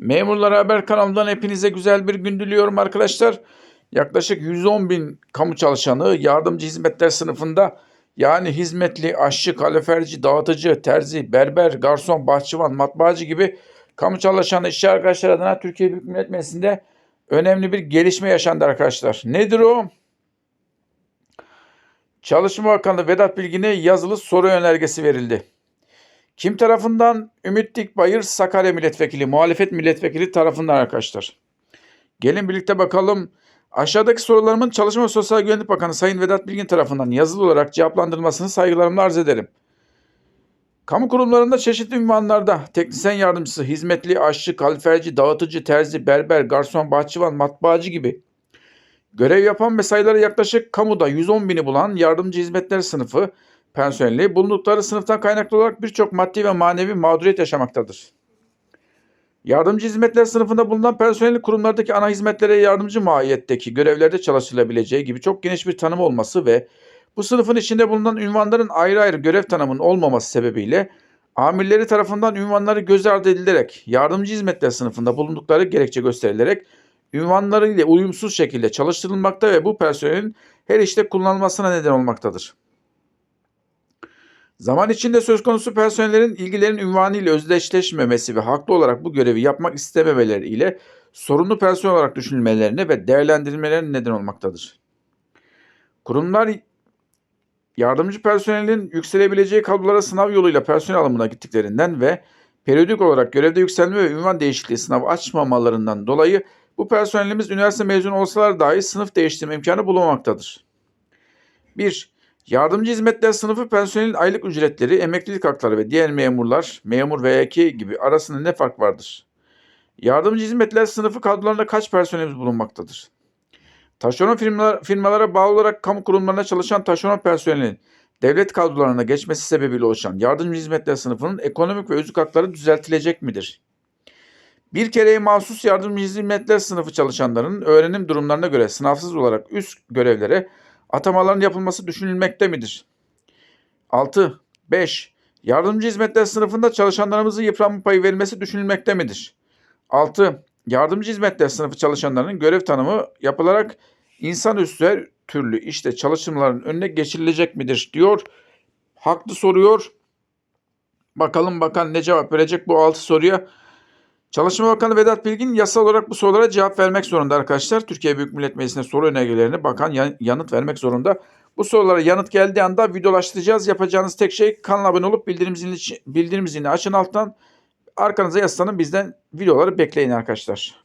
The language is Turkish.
Memurlar Haber kanalından hepinize güzel bir gün diliyorum arkadaşlar. Yaklaşık 110 bin kamu çalışanı yardımcı hizmetler sınıfında yani hizmetli, aşçı, kaleferci, dağıtıcı, terzi, berber, garson, bahçıvan, matbaacı gibi kamu çalışanı işçi arkadaşlar adına Türkiye Büyük Millet Meclisi'nde önemli bir gelişme yaşandı arkadaşlar. Nedir o? Çalışma Bakanı Vedat Bilgin'e yazılı soru önergesi verildi. Kim tarafından? Ümit Dikbayır, Sakarya Milletvekili, muhalefet milletvekili tarafından arkadaşlar. Gelin birlikte bakalım. Aşağıdaki sorularımın Çalışma ve Sosyal Güvenlik Bakanı Sayın Vedat Bilgin tarafından yazılı olarak cevaplandırılmasını saygılarımla arz ederim. Kamu kurumlarında çeşitli ünvanlarda teknisyen yardımcısı, hizmetli, aşçı, kaliferci, dağıtıcı, terzi, berber, garson, bahçıvan, matbaacı gibi görev yapan ve sayıları yaklaşık kamuda 110 bini bulan yardımcı hizmetler sınıfı personeli bulundukları sınıftan kaynaklı olarak birçok maddi ve manevi mağduriyet yaşamaktadır. Yardımcı hizmetler sınıfında bulunan personelin kurumlardaki ana hizmetlere yardımcı mahiyetteki görevlerde çalışılabileceği gibi çok geniş bir tanım olması ve bu sınıfın içinde bulunan ünvanların ayrı ayrı görev tanımının olmaması sebebiyle amirleri tarafından ünvanları göz ardı edilerek yardımcı hizmetler sınıfında bulundukları gerekçe gösterilerek ünvanları ile uyumsuz şekilde çalıştırılmakta ve bu personelin her işte kullanılmasına neden olmaktadır. Zaman içinde söz konusu personellerin ilgilerin ünvanı ile özdeşleşmemesi ve haklı olarak bu görevi yapmak istememeleri ile sorunlu personel olarak düşünülmelerine ve değerlendirilmelerine neden olmaktadır. Kurumlar yardımcı personelin yükselebileceği kadrolara sınav yoluyla personel alımına gittiklerinden ve periyodik olarak görevde yükselme ve ünvan değişikliği sınavı açmamalarından dolayı bu personelimiz üniversite mezunu olsalar dahi sınıf değiştirme imkanı bulunmaktadır. 1. Yardımcı hizmetler sınıfı personelin aylık ücretleri, emeklilik hakları ve diğer memurlar, memur ve ek gibi arasında ne fark vardır? Yardımcı hizmetler sınıfı kadrolarında kaç personelimiz bulunmaktadır? Taşeron firmalar, firmalara bağlı olarak kamu kurumlarında çalışan taşeron personelinin devlet kadrolarına geçmesi sebebiyle oluşan yardımcı hizmetler sınıfının ekonomik ve özlük hakları düzeltilecek midir? Bir kereye mahsus yardımcı hizmetler sınıfı çalışanların öğrenim durumlarına göre sınavsız olarak üst görevlere atamaların yapılması düşünülmekte midir? 6. 5. Yardımcı hizmetler sınıfında çalışanlarımızın yıpranma payı verilmesi düşünülmekte midir? 6. Yardımcı hizmetler sınıfı çalışanlarının görev tanımı yapılarak insanüstü her türlü işte çalışmaların önüne geçirilecek midir diyor. Haklı soruyor. Bakalım bakan ne cevap verecek bu 6 soruya. Çalışma Bakanı Vedat Bilgin yasal olarak bu sorulara cevap vermek zorunda arkadaşlar. Türkiye Büyük Millet Meclisi'ne soru önergelerini bakan yan- yanıt vermek zorunda. Bu sorulara yanıt geldiği anda videolaştıracağız. Yapacağınız tek şey kanala abone olup bildirim zilini, bildirim zilini açın alttan. Arkanıza yaslanın bizden videoları bekleyin arkadaşlar.